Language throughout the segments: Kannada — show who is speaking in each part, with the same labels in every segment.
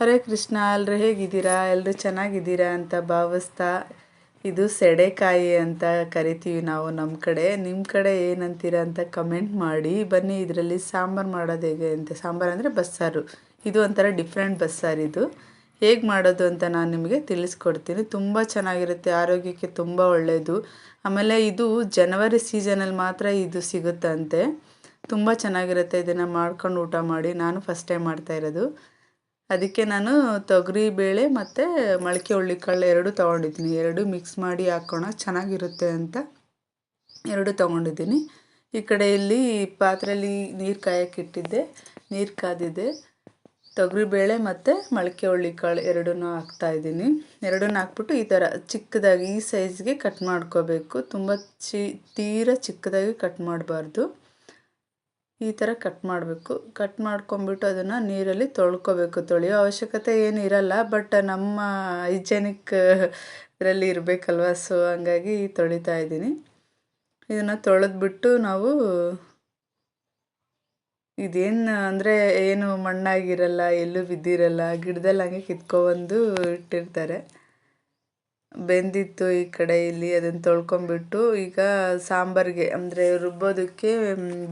Speaker 1: ಹರೇ ಕೃಷ್ಣ ಎಲ್ಲರೂ ಹೇಗಿದ್ದೀರಾ? ಎಲ್ಲರೂ ಚೆನ್ನಾಗಿದ್ದೀರಾ ಅಂತ ಭಾವಿಸ್ತಾ ಇದು ಸೆಡೆಕಾಯಿ ಅಂತ ಕರಿತೀವಿ ನಾವು ನಮ್ಮ ಕಡೆ. ನಿಮ್ಮ ಕಡೆ ಏನಂತೀರ ಅಂತ ಕಮೆಂಟ್ ಮಾಡಿ. ಬನ್ನಿ, ಇದರಲ್ಲಿ ಸಾಂಬಾರು ಮಾಡೋದು ಹೇಗೆ ಅಂತ. ಸಾಂಬಾರು ಅಂದರೆ ಬಸ್ಸಾರು. ಇದು ಒಂಥರ ಡಿಫ್ರೆಂಟ್ ಬಸ್ಸಾರು ಇದು. ಹೇಗೆ ಮಾಡೋದು ಅಂತ ನಾನು ನಿಮಗೆ ತಿಳಿಸ್ಕೊಡ್ತೀನಿ. ತುಂಬ ಚೆನ್ನಾಗಿರುತ್ತೆ, ಆರೋಗ್ಯಕ್ಕೆ ತುಂಬ ಒಳ್ಳೆಯದು. ಆಮೇಲೆ ಇದು ಜನವರಿ ಸೀಸನಲ್ಲಿ ಮಾತ್ರ ಇದು ಸಿಗುತ್ತಂತೆ. ತುಂಬ ಚೆನ್ನಾಗಿರುತ್ತೆ, ಇದನ್ನು ಮಾಡ್ಕೊಂಡು ಊಟ ಮಾಡಿ. ನಾನು ಫಸ್ಟ್ ಟೈಮ್ ಮಾಡ್ತಾ ಇರೋದು. ಅದಕ್ಕೆ ನಾನು ತೊಗರಿ ಬೇಳೆ ಮತ್ತು ಮೊಳಕೆ ಹುಳ್ಳಿಕಾಳು ಎರಡು ತೊಗೊಂಡಿದ್ದೀನಿ. ಎರಡು ಮಿಕ್ಸ್ ಮಾಡಿ ಹಾಕೋಣ, ಚೆನ್ನಾಗಿರುತ್ತೆ ಅಂತ ಎರಡು ತೊಗೊಂಡಿದ್ದೀನಿ. ಈ ಕಡೆ ಇಲ್ಲಿ ಪಾತ್ರೆಯಲ್ಲಿ ನೀರು ಕಾಯಕ್ಕೆ ಇಟ್ಟಿದ್ದೆ ನೀರು ಕಾದಿದೆ. ತೊಗರಿಬೇಳೆ ಮತ್ತು ಮೊಳಕೆ ಹುಳ್ಳಿಕಾಳು ಎರಡನ್ನೂ ಹಾಕ್ತಾಯಿದ್ದೀನಿ ಎರಡನ್ನೂ ಹಾಕ್ಬಿಟ್ಟು ಈ ಥರ ಚಿಕ್ಕದಾಗಿ ಈ ಸೈಜ್ಗೆ ಕಟ್ ಮಾಡ್ಕೋಬೇಕು. ತುಂಬ ಚಿ, ತೀರ ಚಿಕ್ಕದಾಗಿ ಕಟ್ ಮಾಡಬಾರ್ದು. ಈ ಥರ ಕಟ್ ಮಾಡಬೇಕು. ಕಟ್ ಮಾಡ್ಕೊಂಬಿಟ್ಟು ಅದನ್ನು ನೀರಲ್ಲಿ ತೊಳ್ಕೊಬೇಕು. ತೊಳೆಯೋ ಅವಶ್ಯಕತೆ ಏನು ಇರಲ್ಲ ಬಟ್ ನಮ್ಮ ಹೈಜೆನಿಕ್ ಇದರಲ್ಲಿ ಇರಬೇಕಲ್ವ? ಸೊ ಹಂಗಾಗಿ ತೊಳಿತಾ ಇದ್ದೀನಿ. ಇದನ್ನು ತೊಳೆದ್ಬಿಟ್ಟು ನಾವು ಇದೇನು ಅಂದರೆ ಏನು ಮಣ್ಣಾಗಿರಲ್ಲ, ಎಲ್ಲೂ ಬಿದ್ದಿರಲ್ಲ, ಗಿಡದಲ್ಲಿ ಹಂಗೆ ಕಿತ್ಕೊಬಂದು ಇಟ್ಟಿರ್ತಾರೆ. ಬೆಂದಿತ್ತು ಈ ಕಡೆ ಇಲ್ಲಿ ಅದನ್ನು ತೊಳ್ಕೊಂಬಿಟ್ಟು ಈಗ ಸಾಂಬಾರಿಗೆ, ಅಂದರೆ ರುಬ್ಬೋದಕ್ಕೆ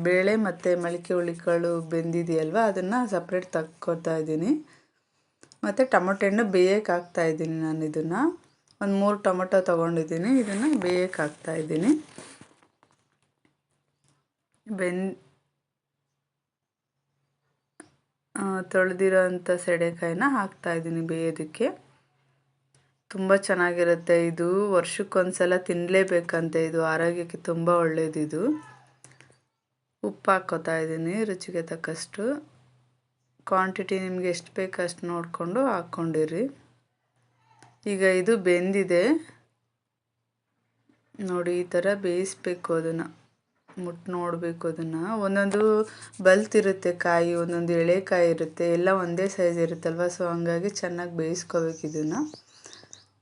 Speaker 1: ಬೇಳೆ ಮತ್ತು ಮೊಳಕೆ ಹುಳಿಕಾಳು ಬೆಂದಿದೆಯಲ್ವ, ಅದನ್ನು ಸಪ್ರೇಟ್ ತಕ್ಕೋತಾ ಇದ್ದೀನಿ. ಮತ್ತು ಟೊಮೊಟೊ ಹಣ್ಣು ಬೇಯಕ್ಕೆ ಹಾಕ್ತಾಯಿದ್ದೀನಿ ನಾನು ಇದನ್ನು. ಒಂದು ಮೂರು ಟೊಮೊಟೊ ತೊಗೊಂಡಿದ್ದೀನಿ, ಇದನ್ನು ಬೇಯಕ್ಕೆ ಹಾಕ್ತಾಯಿದ್ದೀನಿ ಬೆನ್ ತೊಳೆದಿರೋ ಅಂಥ ಸೆಡೆಕಾಯಿನ ಹಾಕ್ತಾಯಿದ್ದೀನಿ ಬೇಯೋದಕ್ಕೆ. ತುಂಬ ಚೆನ್ನಾಗಿರುತ್ತೆ ಇದು. ವರ್ಷಕ್ಕೊಂದ್ಸಲ ತಿನ್ನಲೇಬೇಕಂತೆ ಇದು. ಆರೋಗ್ಯಕ್ಕೆ ತುಂಬ ಒಳ್ಳೆಯದಿದು ಉಪ್ಪು ಹಾಕ್ಕೋತಾ ಇದ್ದೀನಿ, ರುಚಿಗೆ ತಕ್ಕಷ್ಟು. ಕ್ವಾಂಟಿಟಿ ನಿಮಗೆ ಎಷ್ಟು ಬೇಕು ಅಷ್ಟು ನೋಡಿಕೊಂಡು ಹಾಕ್ಕೊಂಡಿರಿ. ಈಗ ಇದು ಬೆಂದಿದೆ. ನೋಡಿ, ಈ ಥರ ಬೇಯಿಸ್ಬೇಕು ಅದನ್ನು. ಮುಟ್ಟು ನೋಡಬೇಕು ಅದನ್ನು. ಒಂದೊಂದು ಬಲ್ತಿರುತ್ತೆ ಕಾಯಿ, ಒಂದೊಂದು ಎಳೆಕಾಯಿ ಇರುತ್ತೆ. ಎಲ್ಲ ಒಂದೇ ಸೈಜ್ ಇರುತ್ತಲ್ವ? ಸೊ ಹಂಗಾಗಿ ಚೆನ್ನಾಗಿ ಬೇಯಿಸ್ಕೋಬೇಕು ಇದನ್ನು.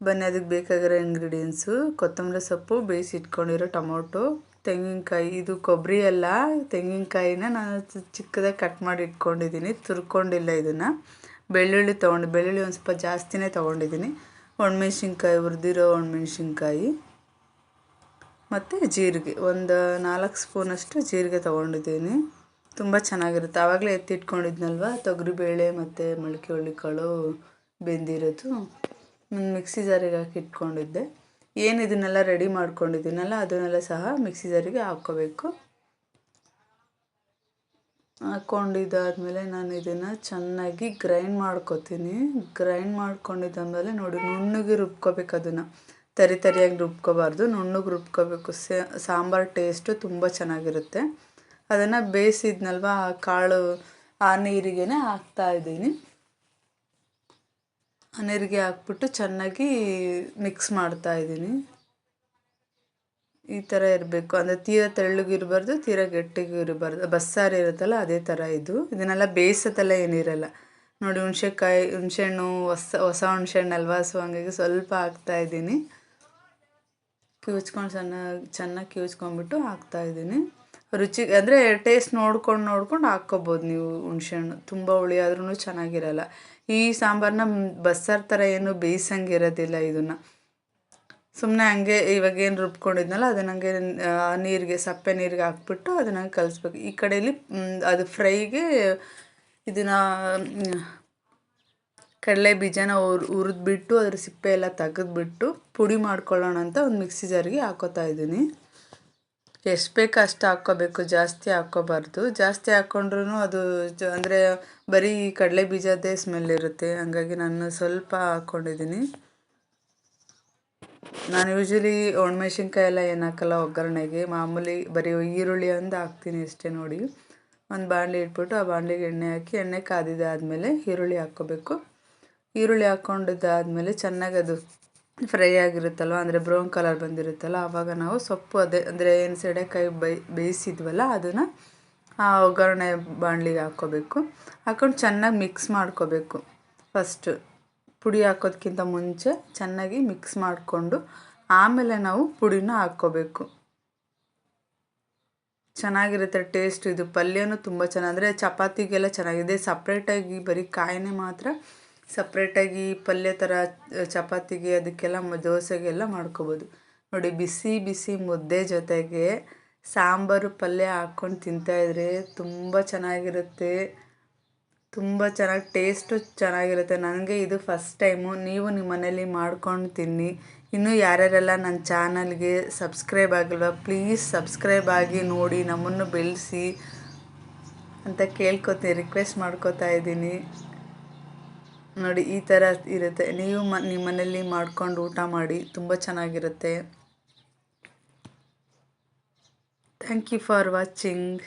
Speaker 1: ಬನ್ನಿ, ಅದಕ್ಕೆ ಬೇಕಾಗಿರೋ ಇಂಗ್ರೀಡಿಯೆಂಟ್ಸು ಕೊತ್ತಂಬರಿ ಸೊಪ್ಪು, ಬೇಯಿಸಿ ಇಟ್ಕೊಂಡಿರೋ ಟೊಮೊಟೊ, ತೆಂಗಿನಕಾಯಿ, ಇದು ಕೊಬ್ಬರಿ ಅಲ್ಲ, ತೆಂಗಿನಕಾಯಿನ ನಾನು ಚಿಕ್ಕದಾಗಿ ಕಟ್ ಮಾಡಿ ಇಟ್ಕೊಂಡಿದ್ದೀನಿ, ತುರ್ಕೊಂಡಿಲ್ಲ ಇದನ್ನು. ಬೆಳ್ಳುಳ್ಳಿ ತೊಗೊಂಡು, ಬೆಳ್ಳುಳ್ಳಿ ಒಂದು ಸ್ವಲ್ಪ ಜಾಸ್ತಿನೇ ತೊಗೊಂಡಿದ್ದೀನಿ. ಒಣಮೆಣ್ಸಿನ್ಕಾಯಿ, ಹುರಿದಿರೋ ಒಣಮೆಣ್ಸಿನ್ಕಾಯಿ. ಮತ್ತು ಜೀರಿಗೆ, ಒಂದು ನಾಲ್ಕು ಸ್ಪೂನಷ್ಟು ಜೀರಿಗೆ ತೊಗೊಂಡಿದ್ದೀನಿ. ತುಂಬ ಚೆನ್ನಾಗಿರುತ್ತೆ. ಆವಾಗಲೇ ಎತ್ತಿಟ್ಕೊಂಡಿದ್ನಲ್ವ ತೊಗರಿಬೇಳೆ ಮತ್ತು ಮೊಳಕೆ ಹುಳಿಕಾಳು ಬೆಂದಿರೋದು. ಮಿಕ್ಸಿ ಜಾರಿಗೆ ಹಾಕಿ ಇಟ್ಕೊಂಡಿದ್ದೆ. ಏನು ಇದನ್ನೆಲ್ಲ ರೆಡಿ ಮಾಡ್ಕೊಂಡಿದ್ದೀನಲ್ಲ, ಅದನ್ನೆಲ್ಲ ಸಹ ಮಿಕ್ಸಿ ಜಾರಿಗೆ ಹಾಕ್ಕೋಬೇಕು. ಹಾಕ್ಕೊಂಡಿದ್ದಾದಮೇಲೆ ನಾನು ಇದನ್ನು ಚೆನ್ನಾಗಿ ಗ್ರೈಂಡ್ ಮಾಡ್ಕೊತೀನಿ. ಗ್ರೈಂಡ್ ಮಾಡ್ಕೊಂಡಿದ್ದಾದಮೇಲೆ ನೋಡಿ, ನುಣ್ಣಗೆ ರುಬ್ಕೋಬೇಕು ಅದನ್ನು. ತರಿ ತರಿಯಾಗಿ ರುಬ್ಕೋಬಾರ್ದು. ನುಣ್ಣಗೆ ರುಬ್ಕೋಬೇಕು. ಸಾಂಬಾರು ಟೇಸ್ಟು ತುಂಬ ಚೆನ್ನಾಗಿರುತ್ತೆ. ಅದನ್ನು ಬೇಯಿಸಿದ್ನಲ್ವ, ಆ ಕಾಳು, ಆ ನೀರಿಗೆ ಹಾಕ್ತಾಯಿದ್ದೀನಿ ಆ ನೀರಿಗೆ ಹಾಕ್ಬಿಟ್ಟು ಚೆನ್ನಾಗಿ ಮಿಕ್ಸ್ ಮಾಡ್ತಾ ಇದ್ದೀನಿ. ಈ ಥರ ಇರಬೇಕು. ಅಂದರೆ ತೀರ ತೆಳ್ಳಗಿರಬಾರ್ದು ತೀರ ಗಟ್ಟಿಗೂ ಇರಬಾರ್ದು. ಬಸ್ಸಾರು ಇರುತ್ತಲ್ಲ, ಅದೇ ಥರ ಇದು. ಇದನ್ನೆಲ್ಲ ಬೇಯಿಸತ್ತಲ್ಲ ಏನಿರಲ್ಲ. ನೋಡಿ, ಹುಣ್ಸೆಕಾಯಿ, ಹುಣಸೆಹಣ್ಣು, ಹೊಸ ಹೊಸ ಹುಣ್ಸೆಹಣ್ಣು ಅಲ್ವಾ? ಸೊ ಹಂಗಾಗಿ ಸ್ವಲ್ಪ ಹಾಕ್ತಾಯಿದ್ದೀನಿ ಕಿವುಚ್ಕೊಂಡು ಚೆನ್ನಾಗಿ ಚೆನ್ನಾಗಿ ಹಾಕ್ತಾ ಹಾಕ್ತಾಯಿದ್ದೀನಿ ರುಚಿ, ಅಂದರೆ ಟೇಸ್ಟ್ ನೋಡ್ಕೊಂಡು ನೋಡ್ಕೊಂಡು ಹಾಕ್ಕೊಬೋದು ನೀವು ಹುಣ್ಸೆಹಣ್ಣು. ತುಂಬ ಹುಳಿ ಆದ್ರೂ ಚೆನ್ನಾಗಿರಲ್ಲ. ಈ ಸಾಂಬಾರನ್ನ ಬಸ್ಸಾರು ಥರ ಏನು ಬೇಯಿಸಂಗಿರೋದಿಲ್ಲ ಇದನ್ನು. ಸುಮ್ಮನೆ ಹಂಗೆ ಇವಾಗ ಏನು ರುಬ್ಕೊಂಡಿದ್ನಲ್ಲ, ಅದನ್ನ ಹಂಗೆ ನೀರಿಗೆ, ಸಪ್ಪೆ ನೀರಿಗೆ ಹಾಕ್ಬಿಟ್ಟು ಅದನ್ನು ಕಲಿಸ್ಬೇಕು. ಈ ಕಡೆಯಲ್ಲಿ ಅದು ಫ್ರೈಗೆ ಇದನ್ನು ಕಡಲೆ ಬೀಜನ ಹುರ್ ಹುರಿದ್ಬಿಟ್ಟು ಅದ್ರ ಸಿಪ್ಪೆ ಎಲ್ಲ ತೆಗೆದ್ಬಿಟ್ಟು ಪುಡಿ ಮಾಡ್ಕೊಳ್ಳೋಣ ಅಂತ ಒಂದು ಮಿಕ್ಸಿ ಜಾರಿಗೆ ಹಾಕೋತಾ ಇದ್ದೀನಿ. ಎಷ್ಟು ಬೇಕು ಅಷ್ಟು ಹಾಕ್ಕೋಬೇಕು, ಜಾಸ್ತಿ ಹಾಕ್ಕೋಬಾರ್ದು. ಜಾಸ್ತಿ ಹಾಕ್ಕೊಂಡ್ರೂ ಅದು ಜ, ಅಂದರೆ ಬರೀ ಕಡಲೆ ಬೀಜದ್ದೇ ಸ್ಮೆಲ್ ಇರುತ್ತೆ. ಹಂಗಾಗಿ ನಾನು ಸ್ವಲ್ಪ ಹಾಕ್ಕೊಂಡಿದ್ದೀನಿ. ನಾನು ಯೂಶ್ವಲಿ ಒಣಮೆಣ್ಸಿನ್ಕಾಯಿ ಎಲ್ಲ ಏನು ಹಾಕಲ್ಲ ಒಗ್ಗರಣೆಗೆ. ಮಾಮೂಲಿ ಬರೀ ಈರುಳ್ಳಿ ಒಂದು ಹಾಕ್ತೀನಿ ಅಷ್ಟೇ ನೋಡಿ. ಒಂದು ಬಾಣಲಿ ಇಟ್ಬಿಟ್ಟು ಆ ಬಾಣಲಿಗೆ ಎಣ್ಣೆ ಹಾಕಿ, ಎಣ್ಣೆ ಕಾದಿದ್ದಾದಮೇಲೆ ಈರುಳ್ಳಿ ಹಾಕ್ಕೋಬೇಕು. ಈರುಳ್ಳಿ ಹಾಕ್ಕೊಂಡಿದ್ದಾದಮೇಲೆ ಚೆನ್ನಾಗಿ ಅದು ಫ್ರೈ ಆಗಿರುತ್ತಲ್ವ, ಅಂದರೆ ಬ್ರೌನ್ ಕಲರ್ ಬಂದಿರುತ್ತಲ್ಲ ಆವಾಗ ನಾವು ಸೊಪ್ಪು ಅದೇ, ಅಂದರೆ ಏನು ಸೆಡೆಕಾಯಿ ಬೈ, ಬೇಯಿಸಿದ್ವಲ್ಲ, ಅದನ್ನು ಆ ಒಗ್ಗರಣೆ ಬಾಣಲಿಗೆ ಹಾಕ್ಕೋಬೇಕು. ಹಾಕ್ಕೊಂಡು ಚೆನ್ನಾಗಿ ಮಿಕ್ಸ್ ಮಾಡ್ಕೋಬೇಕು. ಫಸ್ಟು ಪುಡಿ ಹಾಕೋದಕ್ಕಿಂತ ಮುಂಚೆ ಚೆನ್ನಾಗಿ ಮಿಕ್ಸ್ ಮಾಡಿಕೊಂಡು ಆಮೇಲೆ ನಾವು ಪುಡಿನ ಹಾಕ್ಕೋಬೇಕು. ಚೆನ್ನಾಗಿರುತ್ತೆ ಟೇಸ್ಟ್ ಇದು. ಪಲ್ಯನೂ ತುಂಬ ಚೆನ್ನಾಗಿ, ಅಂದರೆ ಚಪಾತಿಗೆಲ್ಲ ಚೆನ್ನಾಗಿದೆ. ಸಪ್ರೇಟಾಗಿ ಬರೀ ಕಾಯಿನೇ ಮಾತ್ರ ಸಪ್ರೇಟಾಗಿ ಪಲ್ಯ ಥರ ಚಪಾತಿಗೆ ಅದಕ್ಕೆಲ್ಲ ಮ, ದೋಸೆಗೆಲ್ಲ ಮಾಡ್ಕೊಬೋದು. ನೋಡಿ, ಬಿಸಿ ಬಿಸಿ ಮುದ್ದೆ ಜೊತೆಗೆ ಸಾಂಬಾರು ಪಲ್ಯ ಹಾಕ್ಕೊಂಡು ತಿಂತಾಯಿದ್ರೆ ತುಂಬ ಚೆನ್ನಾಗಿರುತ್ತೆ. ತುಂಬ ಚೆನ್ನಾಗಿ ಟೇಸ್ಟು ಚೆನ್ನಾಗಿರುತ್ತೆ. ನನಗೆ ಇದು ಫಸ್ಟ್ ಟೈಮು ನೀವು ನಿಮ್ಮ ಮನೇಲಿ ಮಾಡ್ಕೊಂಡು ತಿನ್ನಿ. ಇನ್ನೂ ಯಾರ್ಯಾರೆಲ್ಲ ನನ್ನ ಚಾನಲ್ಗೆ ಸಬ್ಸ್ಕ್ರೈಬ್ ಆಗಿಲ್ವ ಪ್ಲೀಸ್ ಸಬ್ಸ್ಕ್ರೈಬ್ ಆಗಿ ನೋಡಿ, ನಮ್ಮನ್ನು ಬೆಳೆಸಿ ಅಂತ ಕೇಳ್ಕೊತೀನಿ ರಿಕ್ವೆಸ್ಟ್ ಮಾಡ್ಕೋತಾ ಇದ್ದೀನಿ. ನೋಡಿ, ಈ ಥರ ಇರುತ್ತೆ. ನೀವು ಮ ನಿಮ್ಮ ಮನೆಯಲ್ಲಿ ಮಾಡ್ಕೊಂಡು ಊಟ ಮಾಡಿ, ತುಂಬ ಚೆನ್ನಾಗಿರುತ್ತೆ. Thank you for watching